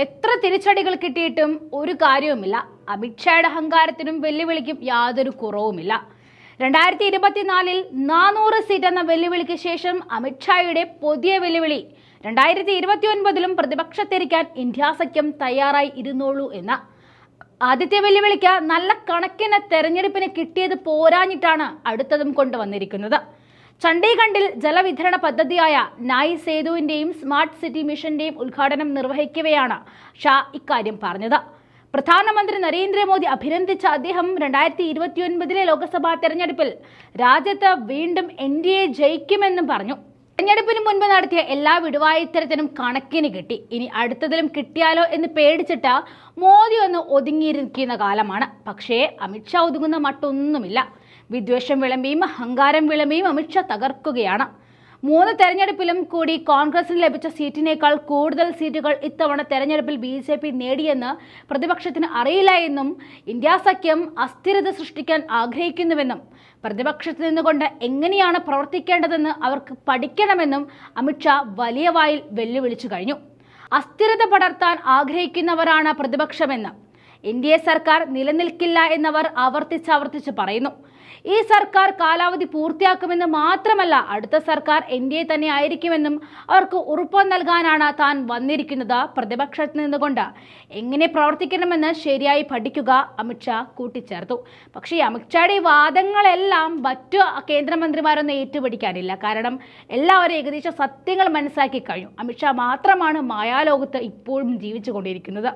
എത്ര തിരിച്ചടികൾ കിട്ടിയിട്ടും ഒരു കാര്യവുമില്ല. അമിത്ഷായുടെ അഹങ്കാരത്തിനും വെല്ലുവിളിക്കും യാതൊരു കുറവുമില്ല. രണ്ടായിരത്തി ഇരുപത്തിനാലിൽ നാനൂറ് സീറ്റ് എന്ന വെല്ലുവിളിക്ക് ശേഷം അമിത്ഷായുടെ പുതിയ വെല്ലുവിളി രണ്ടായിരത്തി ഇരുപത്തി ഒൻപതിലും പ്രതിപക്ഷത്തിരിക്കാൻ ഇന്ത്യ സഖ്യം തയ്യാറായി ഇരുന്നോളൂ എന്ന. ആദ്യത്തെ വെല്ലുവിളിക്ക് നല്ല കണക്കിന് തെരഞ്ഞെടുപ്പിന് കിട്ടിയത് പോരാഞ്ഞിട്ടാണ് അടുത്തതും കൊണ്ടുവന്നിരിക്കുന്നത്. ചണ്ഡീഗഡിൽ ജലവിതരണ പദ്ധതിയായ നായ് സേതുവിന്റെയും സ്മാർട്ട് സിറ്റി മിഷന്റെയും ഉദ്ഘാടനം നിർവഹിക്കവെയാണ് ഷാ ഇക്കാര്യം പറഞ്ഞത്. പ്രധാനമന്ത്രി നരേന്ദ്രമോദി അഭിനന്ദിച്ച അദ്ദേഹം രണ്ടായിരത്തി ഇരുപത്തിയൊൻപതിലെ ലോക്സഭാ തെരഞ്ഞെടുപ്പിൽ രാജ്യത്ത് വീണ്ടും എൻ ഡി എ ജയിക്കുമെന്നും പറഞ്ഞു. തെരഞ്ഞെടുപ്പിന് മുൻപ് നടത്തിയ എല്ലാ വിടുവായുത്തരത്തിനും കണക്കിന് കിട്ടി. ഇനി അടുത്തതിലും കിട്ടിയാലോ എന്ന് പേടിച്ചിട്ട് മോദി ഒന്ന് ഒതുങ്ങിയിരിക്കുന്ന കാലമാണ്. പക്ഷേ അമിത്ഷാ ഒതുങ്ങുന്ന മറ്റൊന്നുമില്ല വിദ്വേഷം വിളമ്പിയും അഹങ്കാരം വിളമ്പിയും അമിത്ഷാ തകർക്കുകയാണ്. മൂന്ന് തെരഞ്ഞെടുപ്പിലും കൂടി കോൺഗ്രസിന് ലഭിച്ച സീറ്റിനേക്കാൾ കൂടുതൽ സീറ്റുകൾ ഇത്തവണ തെരഞ്ഞെടുപ്പിൽ ബി ജെ പി നേടിയെന്ന് പ്രതിപക്ഷത്തിന് അറിയില്ല എന്നും ഇന്ത്യ സഖ്യം അസ്ഥിരത സൃഷ്ടിക്കാൻ ആഗ്രഹിക്കുന്നുവെന്നും പ്രതിപക്ഷത്ത് നിന്നുകൊണ്ട് എങ്ങനെയാണ് പ്രവർത്തിക്കേണ്ടതെന്ന് അവർക്ക് പഠിക്കണമെന്നും അമിത്ഷാ വലിയ വായിൽ വെല്ലുവിളിച്ചു കഴിഞ്ഞു. അസ്ഥിരത പടർത്താൻ ആഗ്രഹിക്കുന്നവരാണ് പ്രതിപക്ഷമെന്ന്. എൻ സർക്കാർ നിലനിൽക്കില്ല എന്നവർ ആവർത്തിച്ചാവർത്തിച്ച് പറയുന്നു. ഈ സർക്കാർ കാലാവധി പൂർത്തിയാക്കുമെന്ന് മാത്രമല്ല അടുത്ത സർക്കാർ എൻ ഡി എ തന്നെ ആയിരിക്കുമെന്നും അവർക്ക് ഉറപ്പ് നൽകാനാണ് താൻ വന്നിരിക്കുന്നത് പ്രതിപക്ഷത്ത് നിന്നുകൊണ്ട്. എങ്ങനെ പ്രവർത്തിക്കണമെന്ന് ശരിയായി പഠിക്കുക അമിത്ഷാ കൂട്ടിച്ചേർത്തു. പക്ഷേ അമിത്ഷായുടെ വാദങ്ങളെല്ലാം മറ്റു കേന്ദ്രമന്ത്രിമാരൊന്നും ഏറ്റുപിടിക്കാനില്ല. കാരണം എല്ലാവരും ഏകദേശം സത്യങ്ങൾ മനസ്സിലാക്കി കഴിഞ്ഞു. അമിത്ഷാ മാത്രമാണ് മായാലോകത്ത് ഇപ്പോഴും ജീവിച്ചുകൊണ്ടിരിക്കുന്നത്.